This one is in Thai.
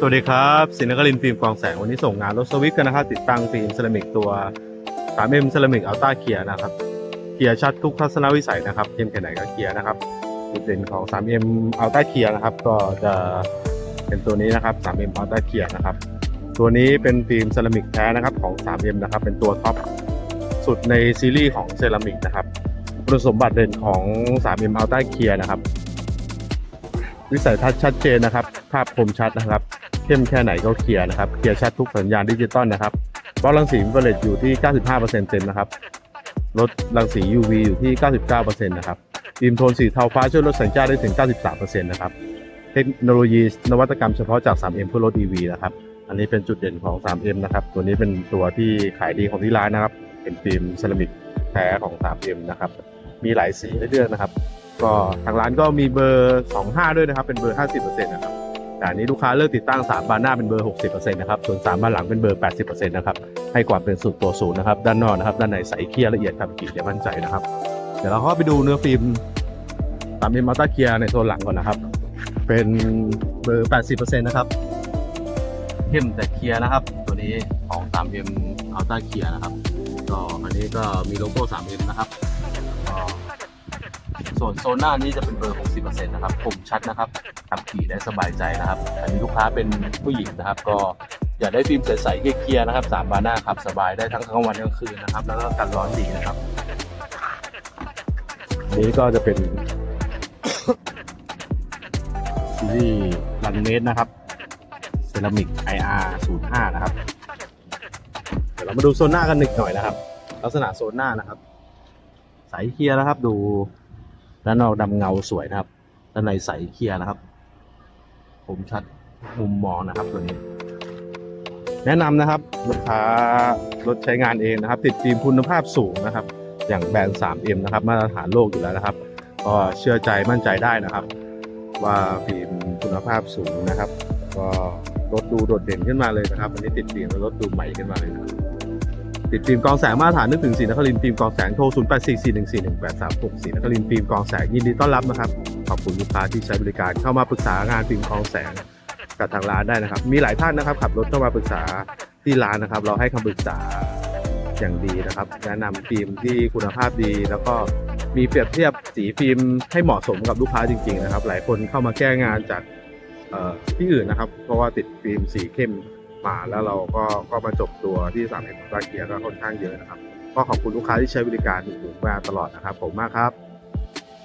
สวัสดีครับสินครินฟิล์มกองแสงวันนี้ส่งงานรถสวิฟต์กันนะครับ ติดตั้งฟิล์มเซรามิกตัว 3M เซรามิกอัลต้าเคียนะครับเคียร์ชัดทุกทัศนวิสัยนะครับเข้มแค่ไหนก็เคียร์นะครับจุดเด่นของ 3M อัลต้าเคียนะครับ ก็จะเป็นตัวนี้นะครับ 3M อัลต้าเคียนะครับ ตัวนี้เป็นฟิล์มเซรามิกแท้นะครับของ 3M นะครับ เป็นตัวท็อปสุดในซีรีส์ของเซรามิกนะครับคุณสมบัติเด่นของ 3M อัลต้าเคียนะครับ วิสัยทัศน์ชัดเจนนะครับ ภาพคมชัดนะครับ เข้มแค่ไหนก็เคลียร์นะครับ เคลียร์ชัดทุกสัญญาณดิจิตอลนะครับบล็อกรังสีอินฟราเรดอยู่ที่ 95%เต็มนะครับลดรังสี UV อยู่ที่ 99%นะครับฟิล์มโทนสีเทาฟ้าช่วยลดแสงจ้าได้ถึง 93%นะครับ เทคโนโลยีนวัตกรรมเฉพาะจาก 3M เพื่อลด EV นะครับ อันนี้เป็นจุดเด่นของ 3M นะครับ ตัวนี้เป็นตัวที่ขายดีของที่ร้านนะครับ เป็นฟิล์มเซรามิกแท้ของ 3M นะครับ มีหลายสีให้เลือกนะครับ ก็ทางร้านก็มีเบอร์ 25 ด้วยนะครับ เป็นเบอร์ 50%นะครับ แต่อันนี้ลูกค้าเลือกติดตั้ง3บานหน้าเป็นเบอร์ 60%นะครับส่วน3บานหลังเป็นเบอร์ 80%นะครับให้ความเป็นสุดตัวศูนย์นะครับด้านนอกนะครับด้านในใสเคลียร์ละเอียดครับกี่จะมั่นใจนะครับ เดี๋ยวเราเข้าไปดูเนื้อฟิล์มตามเป็นมัลตาเคลียร์ในโซนหลังก่อนนะครับ เป็นเบอร์ 80%นะครับเข้มแต่เคลียร์นะครับ ตัวนี้ของ 3M Ultra Clear นะครับก็อันนี้ก็มีโลโก้ 3M นะครับก็ ส่วนโซนหน้านี้จะเป็นเบอร์ 60%นะครับคมชัดนะครับขับขี่ได้สบายใจนะครับ อันนี้ลูกค้าเป็นผู้หญิงนะครับ ก็อยากได้ฟิล์มใสๆเคลียร์นะครับสามบานหน้าขับสบายได้ทั้งกลางวันกลางคืนนะครับ แล้วก็กันร้อนดีนะครับ นี้ก็จะเป็นซีรีส์รันเมตนะครับเซรามิก IR 05 นะครับ เดี๋ยวเรามาดูโซนหน้ากันหนึ่งหน่อยนะครับ ลักษณะโซนหน้านะครับใสเคลียร์นะครับดู ด้านนอกดำเงาสวยนะครับด้านในใสเคลียร์นะครับ ผมชัดมุมมองนะครับตัวนี้ แนะนำนะครับลูกค้ารถใช้งานเองนะครับ ติดฟิล์มคุณภาพสูงนะครับ อย่างแบรนด์ 3M นะครับ มาตรฐานโลกอยู่แล้วนะครับ ก็เชื่อใจมั่นใจได้นะครับ ว่าฟิล์มคุณภาพสูงนะครับ ก็รถดูโดดเด่นขึ้นมาเลยนะครับอันนี้ติดฟิล์มแล้วรถดูใหม่ขึ้นมาเลยนะครับ ติดฟิล์มกองแสงมาตรฐานนึกถึงสีนครินฟิล์มกองแสงโทร 0 8 4 4 1 4 1 8 3 6 4นครินฟิล์มกองแสงยินดีต้อนรับนะครับ ขอบคุณลูกค้าที่ใช้บริการเข้ามาปรึกษางานฟิล์มกองแสงกับทางร้านได้นะครับ มีหลายท่านนะครับขับรถเข้ามาปรึกษาที่ร้านนะครับ เราให้คำปรึกษาอย่างดีนะครับ แนะนำฟิล์มที่คุณภาพดี แล้วก็มีเปรียบเทียบสีฟิล์มให้เหมาะสมกับลูกค้าจริง ๆ นะครับ หลายคนเข้ามาแก้งานจากที่อื่นนะครับ เพราะว่าติดฟิล์มสีเข้ม มาแล้วเราก็ก็มาจบตัวที่สามเอ็มตาเกียก็ค่อนข้างเยอะนะครับก็ขอบคุณลูกค้าที่ใช้บริการอยู่มาตลอดนะครับผมมากครับ